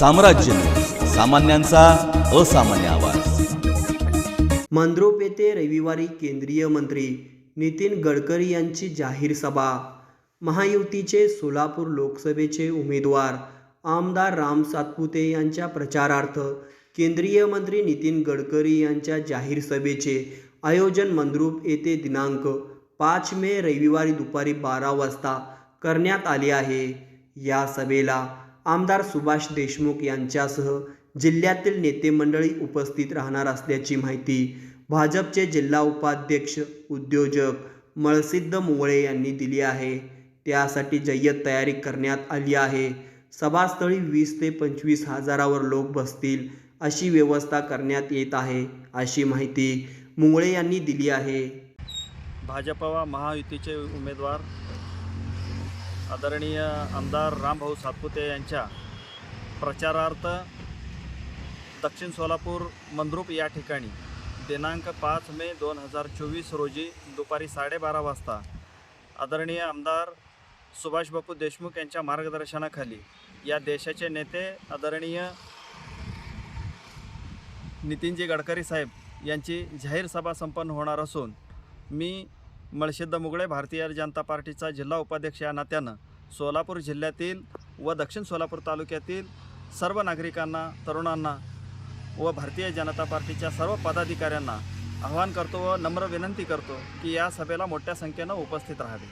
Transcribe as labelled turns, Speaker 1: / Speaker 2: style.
Speaker 1: साम्राज्य. सामान्यांचा असामान्य आवाज.
Speaker 2: मंद्रुप येथे रविवारी केंद्रीय मंत्री नितीन गडकरी यांची जाहीर सभा. महायुतीचे सोलापूर लोकसभेचे उमेदवार आमदार राम सातपुते यांच्या प्रचारार्थ केंद्रीय मंत्री नितीन गडकरी यांच्या जाहीर सभेचे आयोजन मंद्रुप येथे दिनांक पाच मे रविवारी दुपारी बारा वाजता करण्यात आले आहे. या सभेला आमदार सुभाष देशमुख यांच्यासह जिल्ह्यातील नेते मंडळी उपस्थित राहणार असल्याची माहिती भाजपचे जिल्हा उपाध्यक्ष उद्योजक मळसिद्ध मुंगळे यांनी दिली आहे. त्यासाठी जय्यत तयारी करण्यात आली आहे. सभास्थळी वीस ते पंचवीस हजारावर लोक बसतील अशी व्यवस्था करण्यात येत आहे अशी माहिती मुंगळे यांनी दिली आहे.
Speaker 3: भाजपा व महायुतीचे उमेदवार आदरणीय आमदार रामभाऊ सातपुते यांच्या प्रचारार्थ दक्षिण सोलापूर मंद्रुप या ठिकाणी दिनांक पाच मे दोन हजार चोवीस रोजी दुपारी साडेबारा वाजता आदरणीय आमदार सुभाष बापू देशमुख यांच्या मार्गदर्शनाखाली या देशाचे नेते आदरणीय नितीनजी गडकरी साहेब यांची जाहीर सभा संपन्न होणार असून मी मळशिद्ध मुगळे भारतीय जनता पार्टीचा जिल्हा उपाध्यक्ष या नात्यानं सोलापूर जिल्ह्यातील व दक्षिण सोलापूर तालुक्यातील सर्व नागरिकांना तरुणांना व भारतीय जनता पार्टीच्या सर्व पदाधिकाऱ्यांना आवाहन करतो व नम्र विनंती करतो की या सभेला मोठ्या संख्येनं उपस्थित राहावे.